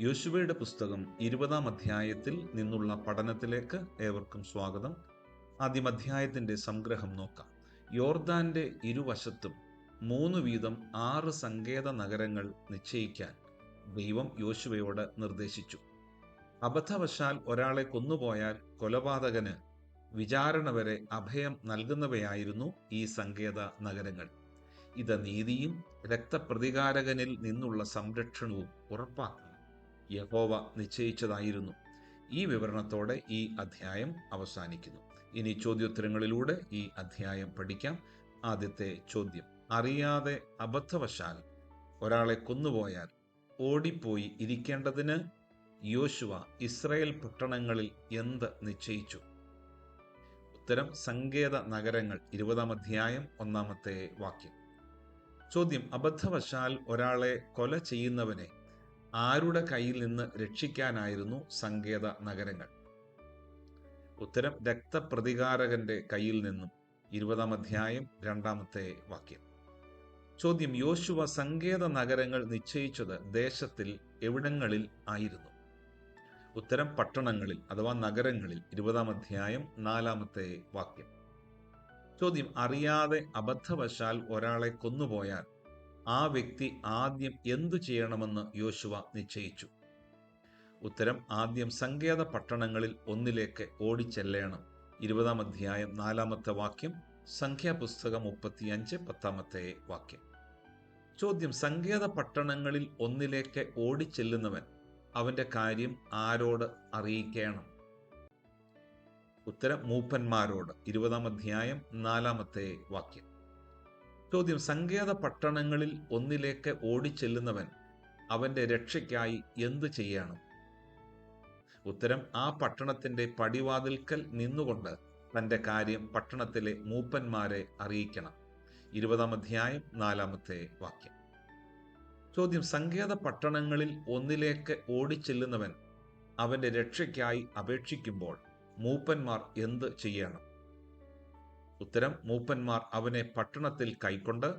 യോശുവയുടെ പുസ്തകം ഇരുപതാം അധ്യായത്തിൽ നിന്നുള്ള പഠനത്തിലേക്ക് ഏവർക്കും സ്വാഗതം. ആദ്യം അധ്യായത്തിന്റെ സംഗ്രഹം നോക്കാം. യോർദാന്റെ ഇരുവശത്തും മൂന്ന് വീതം ആറ് സങ്കേത നഗരങ്ങൾ നിശ്ചയിക്കാൻ ദൈവം യോശുവയോട് നിർദ്ദേശിച്ചു. അബദ്ധവശാൽ ഒരാളെ കൊന്നുപോയാൽ കൊലപാതകന് വിചാരണ വരെ അഭയം നൽകുന്നവയായിരുന്നു ഈ സങ്കേത നഗരങ്ങൾ. ഇത് നീതിയും രക്തപ്രതികാരകനിൽ നിന്നുള്ള സംരക്ഷണവും ഉറപ്പാക്കി യഹോവ നിശ്ചയിച്ചതായിരുന്നു. ഈ വിവരണത്തോടെ ഈ അധ്യായം അവസാനിക്കുന്നു. ഇനി ചോദ്യോത്തരങ്ങളിലൂടെ ഈ അധ്യായം പഠിക്കാം. ആദ്യത്തെ ചോദ്യം. അറിയാതെ അബദ്ധവശാൽ ഒരാളെ കൊന്നുപോയാൽ ഓടിപ്പോയി ഇരിക്കേണ്ടതിന് യോശുവ ഇസ്രയേൽ പട്ടണങ്ങളിൽ എന്ത് നിശ്ചയിച്ചു? ഉത്തരം സങ്കേത നഗരങ്ങൾ ഇരുപതാം അധ്യായം ഒന്നാമത്തെ വാക്യം. ചോദ്യം അബദ്ധവശാൽ ഒരാളെ കൊല ചെയ്യുന്നവനെ ആരുടെ കയ്യിൽ നിന്ന് രക്ഷിക്കാനായിരുന്നു സങ്കേത നഗരങ്ങൾ? ഉത്തരം രക്തപ്രതികാരകന്റെ കയ്യിൽ നിന്നും. ഇരുപതാം അധ്യായം രണ്ടാമത്തെ വാക്യം. ചോദ്യം യോശുവ സങ്കേത നഗരങ്ങൾ നിശ്ചയിച്ചത് ദേശത്തിൽ എവിടങ്ങളിൽ ആയിരുന്നു? ഉത്തരം പട്ടണങ്ങളിൽ അഥവാ നഗരങ്ങളിൽ. ഇരുപതാം അധ്യായം നാലാമത്തെ വാക്യം. ചോദ്യം അറിയാതെ അബദ്ധവശാൽ ഒരാളെ കൊന്നുപോയാൽ ആ വ്യക്തി ആദ്യം എന്തു ചെയ്യണമെന്ന് യോശുവ നിശ്ചയിച്ചു. ഉത്തരം ആദ്യം സങ്കേത പട്ടണങ്ങളിൽ ഒന്നിലേക്ക് ഓടിച്ചെല്ലണം. ഇരുപതാം അധ്യായം നാലാമത്തെ വാക്യം സംഖ്യാപുസ്തകം മുപ്പത്തിയഞ്ച് പത്താമത്തെ വാക്യം. ചോദ്യം സങ്കേത പട്ടണങ്ങളിൽ ഒന്നിലേക്ക് ഓടിച്ചെല്ലുന്നവൻ അവന്റെ കാര്യം ആരോട് അറിയിക്കണം? ഉത്തരം മൂപ്പന്മാരോട്. ഇരുപതാം അധ്യായം നാലാമത്തെ വാക്യം. ചോദ്യം സങ്കേത പട്ടണങ്ങളിൽ ഒന്നിലേക്ക് ഓടിച്ചെല്ലുന്നവൻ അവന്റെ രക്ഷയ്ക്കായി എന്തു ചെയ്യണം? ഉത്തരം ആ പട്ടണത്തിന്റെ പടിവാതിൽക്കൽ നിന്നുകൊണ്ട് തന്റെ കാര്യം പട്ടണത്തിലെ മൂപ്പന്മാരെ അറിയിക്കണം. ഇരുപതാം അധ്യായം നാലാമത്തെ വാക്യം. ചോദ്യം സങ്കേത പട്ടണങ്ങളിൽ ഒന്നിലേക്ക് ഓടിച്ചെല്ലുന്നവൻ അവന്റെ രക്ഷയ്ക്കായി അപേക്ഷിക്കുമ്പോൾ മൂപ്പന്മാർ എന്ത് ചെയ്യണം? ഉത്തരം മൂപ്പന്മാർ അവനെ പട്ടണത്തിൽ കൈക്കൊണ്ട്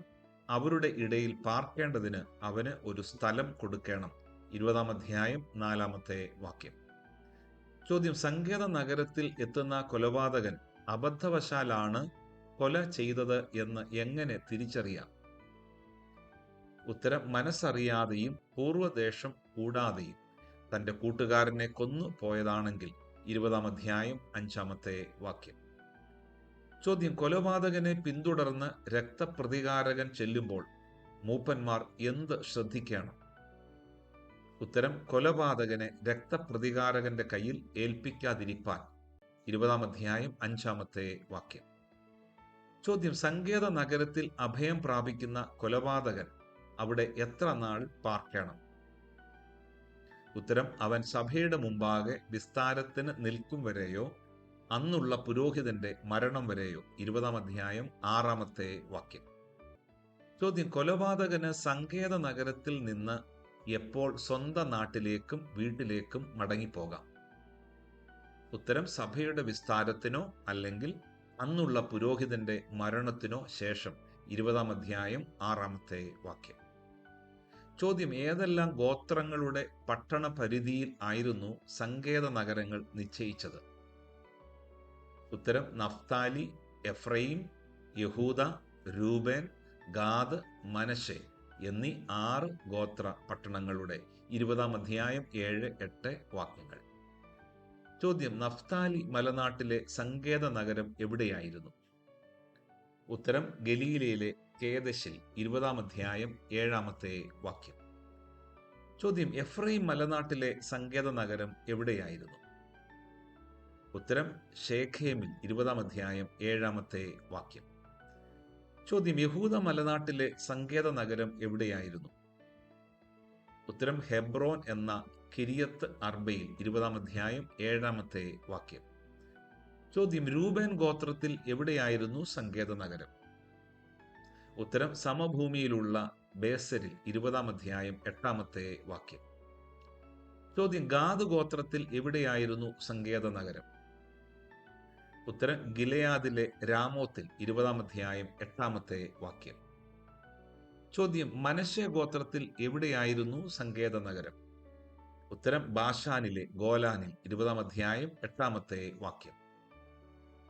അവരുടെ ഇടയിൽ പാർക്കേണ്ടതിന് അവന് ഒരു സ്ഥലം കൊടുക്കണം. ഇരുപതാം അധ്യായം നാലാമത്തെ വാക്യം. ചോദ്യം സങ്കേത നഗരത്തിൽ എത്തുന്ന കൊലപാതകൻ അബദ്ധവശാലാണ് കൊല ചെയ്തത് എന്ന് എങ്ങനെ തിരിച്ചറിയാം? ഉത്തരം മനസ്സറിയാതെയും പൂർവദേശം കൂടാതെയും. തന്റെ കൂട്ടുകാരനെ കൊന്നു പോയതാണെങ്കിൽ ഇരുപതാം അധ്യായം അഞ്ചാമത്തെ വാക്യം. ചോദ്യം കൊലപാതകനെ പിന്തുടർന്ന് രക്തപ്രതികാരകൻ ചെല്ലുമ്പോൾ മൂപ്പന്മാർ എന്ത് ശ്രദ്ധിക്കണം? ഉത്തരം കൊലപാതകനെ രക്തപ്രതികാരകന്റെ കയ്യിൽ ഏൽപ്പിക്കാതിരിപ്പാൻ. ഇരുപതാം അധ്യായം അഞ്ചാമത്തെ വാക്യം. ചോദ്യം സങ്കേത നഗരത്തിൽ അഭയം പ്രാപിക്കുന്ന കൊലപാതകൻ അവിടെ എത്ര നാൾ പാർക്കണം? ഉത്തരം അവൻ സഭയുടെ മുമ്പാകെ വിസ്താരത്തിന് നിൽക്കും വരെയോ അന്നുള്ള പുരോഹിതന്റെ മരണം വരെയോ? ഇരുപതാം അധ്യായം ആറാമത്തെ വാക്യം. ചോദ്യം കൊലപാതകന് സങ്കേത നഗരത്തിൽ നിന്ന് എപ്പോൾ സ്വന്തം നാട്ടിലേക്കും വീട്ടിലേക്കും മടങ്ങിപ്പോകാം? ഉത്തരം സഭയുടെ വിസ്താരത്തിനോ അല്ലെങ്കിൽ അന്നുള്ള പുരോഹിതന്റെ മരണത്തിനോ ശേഷം. ഇരുപതാം അധ്യായം ആറാമത്തെ വാക്യം. ചോദ്യം ഏതെല്ലാം ഗോത്രങ്ങളുടെ പട്ടണ പരിധിയിൽ ആയിരുന്നു സങ്കേത നഗരങ്ങൾ നിശ്ചയിച്ചത്? ഉത്തരം നഫ്താലി എഫ്രൈം യഹൂദ രൂബേൻ ഗാദ് മനശെ എന്നീ ആറ് ഗോത്ര പട്ടണങ്ങളുടെ ഇരുപതാം അധ്യായം ഏഴ് എട്ട് വാക്യങ്ങൾ. ചോദ്യം നഫ്താലി മലനാട്ടിലെ സങ്കേത നഗരം എവിടെയായിരുന്നു? ഉത്തരം ഗലീലയിലെ കേദശിൽ ഇരുപതാം അധ്യായം ഏഴാമത്തെ വാക്യം. ചോദ്യം എഫ്രൈം മലനാട്ടിലെ സങ്കേത നഗരം എവിടെയായിരുന്നു? ഉത്തരം ഷേഖേമിൽ ഇരുപതാം അധ്യായം ഏഴാമത്തെ വാക്യം. ചോദ്യം യഹൂദ മലനാട്ടിലെ സങ്കേത നഗരം എവിടെയായിരുന്നു? ഉത്തരം ഹെബ്രോൻ എന്ന കിരിയത്ത് അർബയിൽ ഇരുപതാം അധ്യായം ഏഴാമത്തെ വാക്യം. ചോദ്യം രൂപേൻ ഗോത്രത്തിൽ എവിടെയായിരുന്നു സങ്കേത നഗരം? ഉത്തരം സമഭൂമിയിലുള്ള ബേസരിൽ ഇരുപതാം അധ്യായം എട്ടാമത്തെ വാക്യം. ചോദ്യം ഗാദ് ഗോത്രത്തിൽ എവിടെയായിരുന്നു സങ്കേത നഗരം? ഉത്തരം ഗിലയാദിലെ രാമോത്തിൽ ഇരുപതാം അധ്യായം എട്ടാമത്തെ വാക്യം. ചോദ്യം മനുഷ്യ ഗോത്രത്തിൽ എവിടെയായിരുന്നു സങ്കേത നഗരം ഉത്തരം ബാഷാനിലെ ഗോലാനിൽ ഇരുപതാം അധ്യായം എട്ടാമത്തെ വാക്യം.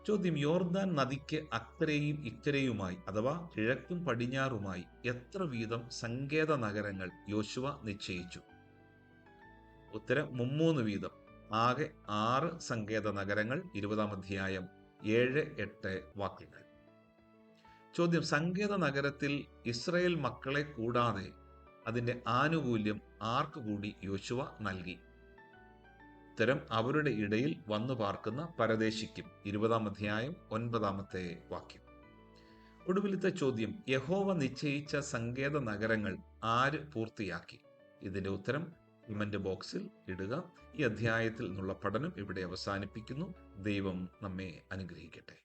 ചോദ്യം യോർദാൻ നദിക്ക് അക്കരെയും ഇക്കരയുമായി അഥവാ കിഴക്കും പടിഞ്ഞാറുമായി എത്ര വീതം സങ്കേത നഗരങ്ങൾ യോശുവ നിശ്ചയിച്ചു? ഉത്തരം മുമ്മൂന്ന് വീതം. ആകെ ആറ് സങ്കേത നഗരങ്ങൾ ഇരുപതാം അധ്യായം ഏഴ് എട്ട് വാക്യങ്ങൾ. ചോദ്യം സങ്കേത നഗരത്തിൽ ഇസ്രയേൽ മക്കളെ കൂടാതെ അതിന്റെ ആനുകൂല്യം ആർക്കു കൂടി യോശുവ നൽകി? ഉത്തരം അവരുടെ ഇടയിൽ വന്നു പാർക്കുന്ന പരദേശിക്കും. ഇരുപതാം അധ്യായം ഒൻപതാമത്തെ വാക്യം. ഒടുവിലത്തെ ചോദ്യം യഹോവ നിശ്ചയിച്ച സങ്കേത നഗരങ്ങൾ ആര് പൂർത്തിയാക്കി? ഇതിന്റെ ഉത്തരം കമന്റ് ബോക്സിൽ ഇടുക. ഈ അധ്യായത്തിൽ നിന്നുള്ള പഠനം ഇവിടെ അവസാനിപ്പിക്കുന്നു. ദൈവം നമ്മെ അനുഗ്രഹിക്കട്ടെ.